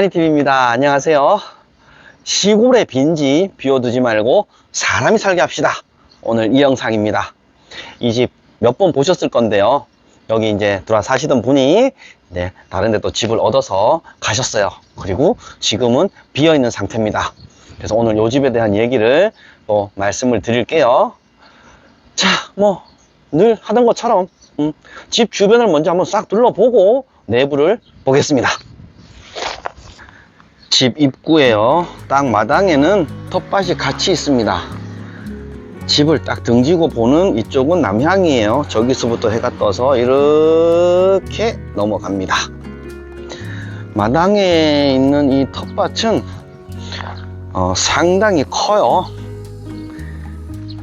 이만희TV입니다. 안녕하세요. 시골의 빈집 비워두지 말고 사람이 살게 합시다. 오늘 이 영상입니다. 이 집 몇 번 보셨을 건데요. 여기 이제 들어와 사시던 분이 네, 다른 데 또 집을 얻어서 가셨어요. 그리고 지금은 비어 있는 상태입니다. 그래서 오늘 이 집에 대한 얘기를 또 말씀을 드릴게요. 자, 뭐, 늘 하던 것처럼, 음, 집 주변을 먼저 한번 싹 둘러보고 내부를 보겠습니다. 집 입구에요. 딱 마당에는 텃밭이 같이 있습니다. 집을 딱 등지고 보는 이쪽은 남향이에요. 저기서부터 해가 떠서 이렇게 넘어갑니다. 마당에 있는 이 텃밭은 어, 상당히 커요.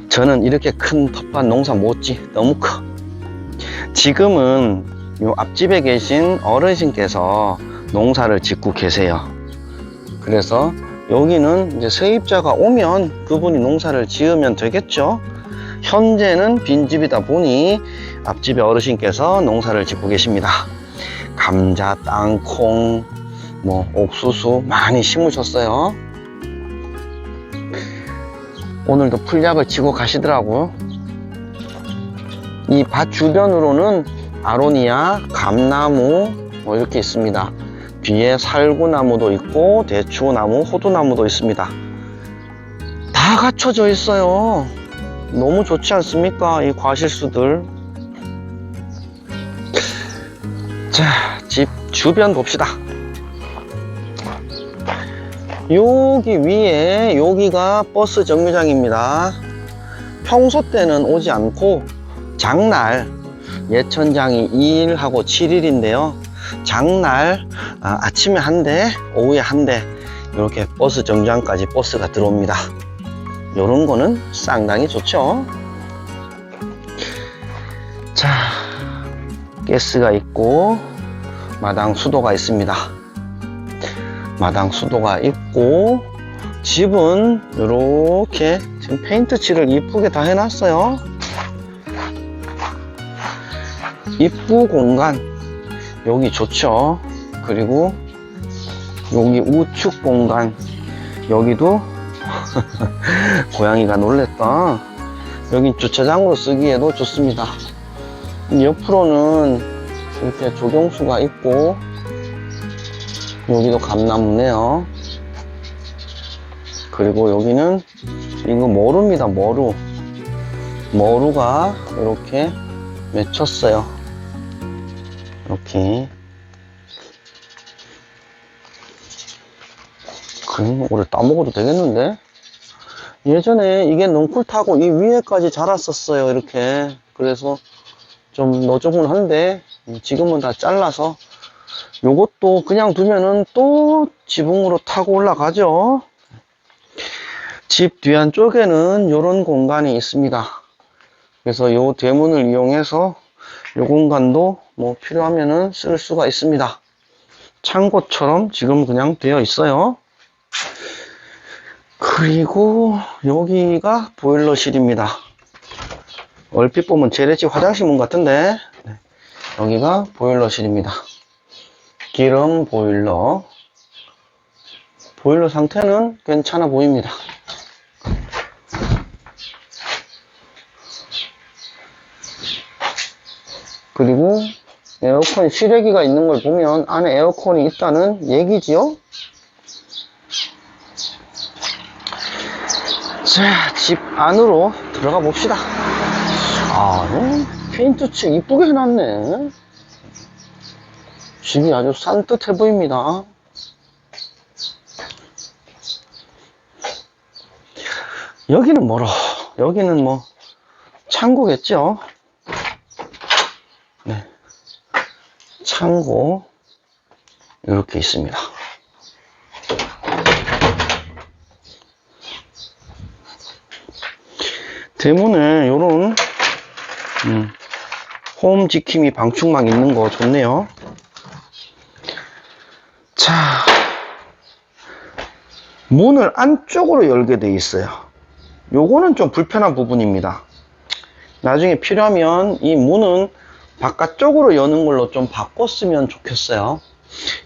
저는 이렇게 큰 텃밭 농사 못지 너무 커. 지금은 요 앞집에 계신 어르신께서 농사를 짓고 계세요. 그래서 여기는 이제 세입자가 오면 그분이 농사를 지으면 되겠죠. 현재는 빈집이다 보니 앞집의 어르신께서 농사를 짓고 계십니다. 감자, 땅콩, 뭐 옥수수 많이 심으셨어요. 오늘도 풀약을 치고 가시더라고요. 이 밭 주변으로는 아로니아, 감나무 뭐 이렇게 있습니다. 뒤에 살구나무도 있고 대추나무, 호두나무도 있습니다. 다 갖춰져 있어요. 너무 좋지 않습니까? 이 과실수들. 자, 집 주변 봅시다. 여기 위에 여기가 버스 정류장입니다. 평소 때는 오지 않고 장날 예천장이 2일하고 7일인데요. 장날 아, 침에한 대, 오후에 한 대 이렇게 버스 정류장까지 버스가 들어옵니다. 이런 거는 상당히 좋죠. 자, 가스가 있고 마당 수도가 있습니다. 마당 수도가 있고 집은 이렇게 지금 페인트 칠을 이쁘게 다 해놨어요. 입구 공간 여기 좋죠. 그리고 여기 우측 공간 여기도 고양이가 놀랬다. 여기 주차장으로 쓰기에도 좋습니다. 옆으로는 이렇게 조경수가 있고 여기도 감나무네요. 그리고 여기는 이거 머루입니다. 머루. 머루가 이렇게 맺혔어요. 이렇게. 그럼 오래 따먹어도 되겠는데? 예전에 이게 넝쿨 타고 이 위에까지 자랐었어요. 이렇게. 그래서 좀 너저분 한데 지금은 다 잘라서 요것도 그냥 두면은 또 지붕으로 타고 올라가죠. 집 뒤안 쪽에는 이런 공간이 있습니다. 그래서 요 대문을 이용해서 요 공간도 뭐 필요하면은 쓸 수가 있습니다. 창고처럼 지금 그냥 되어 있어요. 그리고 여기가 보일러실입니다. 얼핏 보면 재래식 화장실 문 같은데 네. 여기가 보일러실입니다. 기름 보일러 보일러 상태는 괜찮아 보입니다. 그리고 에어컨 실외기가 있는 걸 보면 안에 에어컨이 있다는 얘기지요? 자, 집 안으로 들어가 봅시다. 아, 네. 페인트 칠 이쁘게 해놨네. 집이 아주 산뜻해 보입니다. 여기는 뭐로? 여기는 뭐, 창고겠죠? 창고, 이렇게 있습니다. 대문에 요런, 음, 홈 지킴이 방충망 있는 거 좋네요. 자, 문을 안쪽으로 열게 돼 있어요. 요거는 좀 불편한 부분입니다. 나중에 필요하면 이 문은 바깥쪽으로 여는 걸로 좀 바꿨으면 좋겠어요.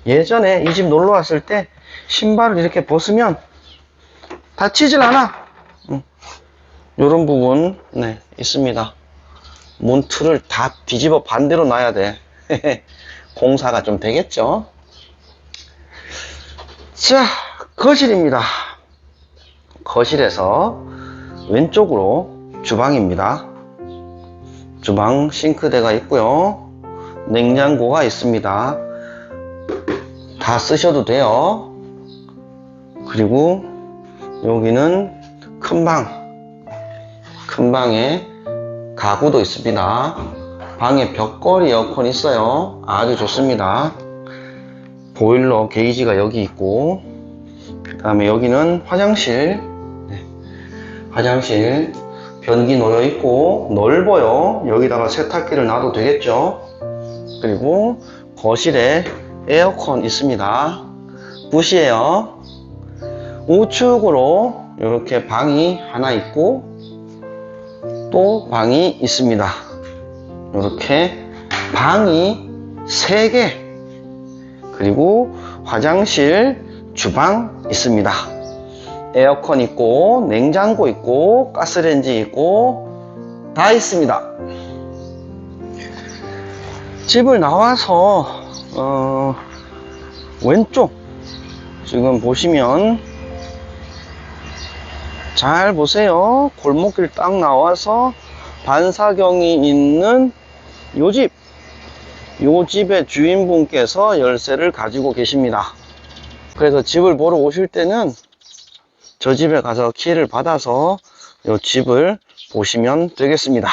예전에 이 집 놀러 왔을 때 신발을 이렇게 벗으면 다치질 않아. 응. 요런 부분, 네, 있습니다. 문틀을 다 뒤집어 반대로 놔야 돼. 공사가 좀 되겠죠? 자, 거실입니다. 거실에서 왼쪽으로 주방입니다. 주방 싱크대가 있고요. 냉장고가 있습니다. 다 쓰셔도 돼요. 그리고 여기는 큰 방. 큰 방에 가구도 있습니다. 방에 벽걸이 에어컨 있어요. 아주 좋습니다. 보일러 게이지가 여기 있고, 그 다음에 여기는 화장실. 네. 화장실. 변기 놓여 있고, 넓어요. 여기다가 세탁기를 놔도 되겠죠. 그리고 거실에 에어컨 있습니다. 붓이에요. 우측으로 이렇게 방이 하나 있고, 또 방이 있습니다. 이렇게 방이 3개 그리고 화장실, 주방 있습니다. 에어컨 있고 냉장고 있고 가스레인지 있고 다 있습니다. 집을 나와서 어, 왼쪽 지금 보시면 잘 보세요. 골목길 딱 나와서 반사경이 있는 요 집. 요 집의 주인분께서 열쇠를 가지고 계십니다. 그래서 집을 보러 오실 때는 저 집에 가서 키를 받아서 요 집을 보시면 되겠습니다.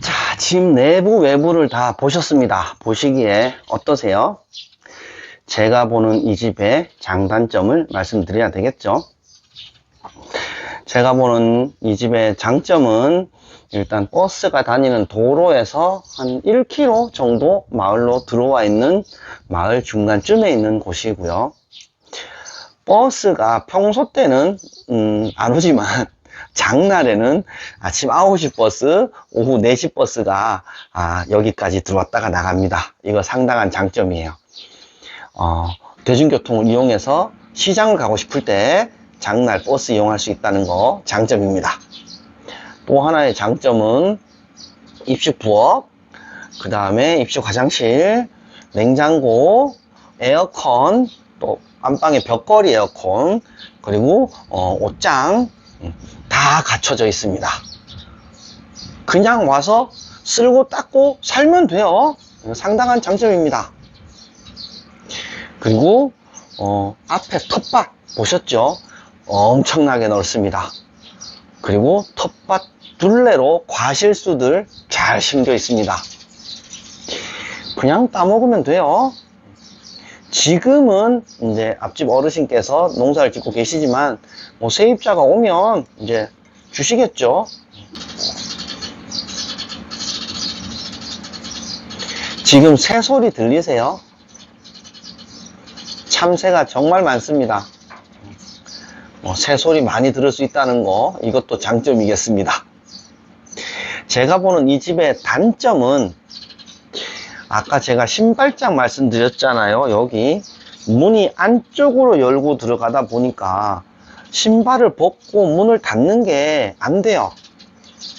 자, 집 내부 외부를 다 보셨습니다. 보시기에 어떠세요? 제가 보는 이 집의 장단점을 말씀드려야 되겠죠? 제가 보는 이 집의 장점은 일단 버스가 다니는 도로에서 한 1km 정도 마을로 들어와 있는 마을 중간쯤에 있는 곳이고요. 버스가 평소 때는 음, 안 오지만 장날에는 아침 9시 버스, 오후 4시 버스가 아, 여기까지 들어왔다가 나갑니다. 이거 상당한 장점이에요. 어, 대중교통을 이용해서 시장을 가고 싶을 때 장날 버스 이용할 수 있다는 거 장점입니다. 또 하나의 장점은 입식 부엌, 그 다음에 입식 화장실, 냉장고, 에어컨, 또 안방에 벽걸이 에어컨, 그리고 어, 옷장 음, 다 갖춰져 있습니다. 그냥 와서 쓸고 닦고 살면 돼요. 상당한 장점입니다. 그리고 어, 앞에 텃밭 보셨죠? 엄청나게 넓습니다. 그리고 텃밭 둘레로 과실수들 잘 심겨 있습니다. 그냥 따먹으면 돼요. 지금은 이제 앞집 어르신께서 농사를 짓고 계시지만 뭐 세입자가 오면 이제 주시겠죠. 지금 새 소리 들리세요? 참새가 정말 많습니다. 뭐 새 소리 많이 들을 수 있다는 거 이것도 장점이겠습니다. 제가 보는 이 집의 단점은 아까 제가 신발장 말씀드렸잖아요. 여기 문이 안쪽으로 열고 들어가다 보니까 신발을 벗고 문을 닫는 게 안 돼요.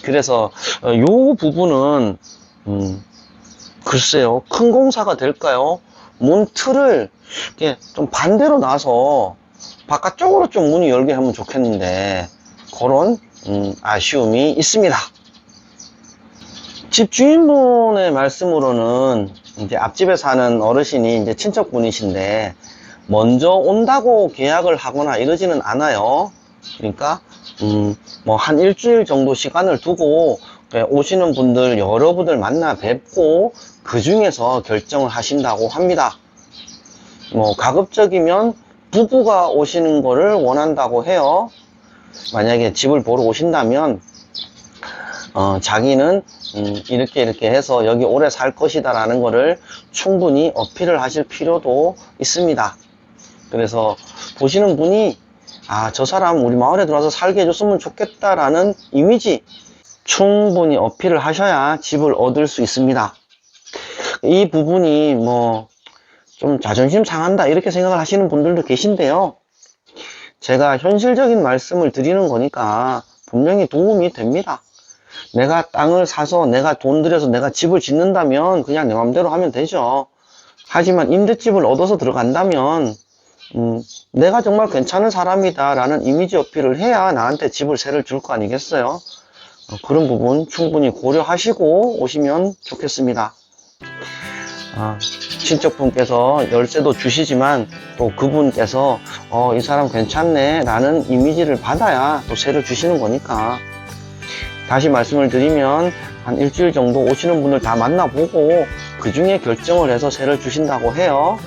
그래서 어, 요 부분은 음, 글쎄요 큰 공사가 될까요? 문 틀을 이렇게 좀 반대로 놔서 바깥쪽으로 좀 문이 열게 하면 좋겠는데 그런 음, 아쉬움이 있습니다. 집 주인분의 말씀으로는 이제 앞집에 사는 어르신이 이제 친척분이신데 먼저 온다고 계약을 하거나 이러지는 않아요. 그러니까 음, 뭐 한 일주일 정도 시간을 두고 오시는 분들 여러분들 만나 뵙고 그 중에서 결정을 하신다고 합니다. 뭐 가급적이면 부부가 오시는 거를 원한다고 해요. 만약에 집을 보러 오신다면 어, 자기는 음, 이렇게 이렇게 해서 여기 오래 살 것이다 라는 거를 충분히 어필을 하실 필요도 있습니다. 그래서 보시는 분이 아, 저 사람 우리 마을에 들어와서 살게 해줬으면 좋겠다 라는 이미지 충분히 어필을 하셔야 집을 얻을 수 있습니다. 이 부분이 뭐 좀 자존심 상한다 이렇게 생각을 하시는 분들도 계신데요. 제가 현실적인 말씀을 드리는 거니까 분명히 도움이 됩니다. 내가 땅을 사서 내가 돈 들여서 내가 집을 짓는다면 그냥 내 마음대로 하면 되죠. 하지만 임대집을 얻어서 들어간다면 음, 내가 정말 괜찮은 사람이다 라는 이미지 어필을 해야 나한테 집을 세를 줄 거 아니겠어요? 어, 그런 부분 충분히 고려하시고 오시면 좋겠습니다. 아, 친척분께서 열쇠도 주시지만 또 그분께서 어, 이 사람 괜찮네 라는 이미지를 받아야 또 세를 주시는 거니까 다시 말씀을 드리면 한 일주일 정도 오시는 분들 다 만나보고 그 중에 결정을 해서 세를 주신다고 해요.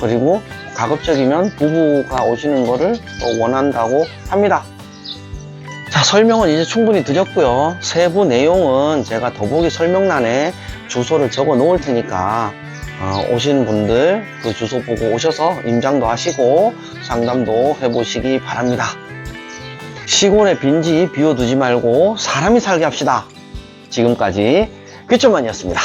그리고 가급적이면 부부가 오시는 거를 또 원한다고 합니다. 자, 설명은 이제 충분히 드렸고요. 세부 내용은 제가 더보기 설명란에 주소를 적어 놓을 테니까 어, 오시는 분들 그 주소 보고 오셔서 임장도 하시고 상담도 해보시기 바랍니다. 시골의 빈집 비워두지 말고 사람이 살게 합시다. 지금까지 귀점만이었습니다.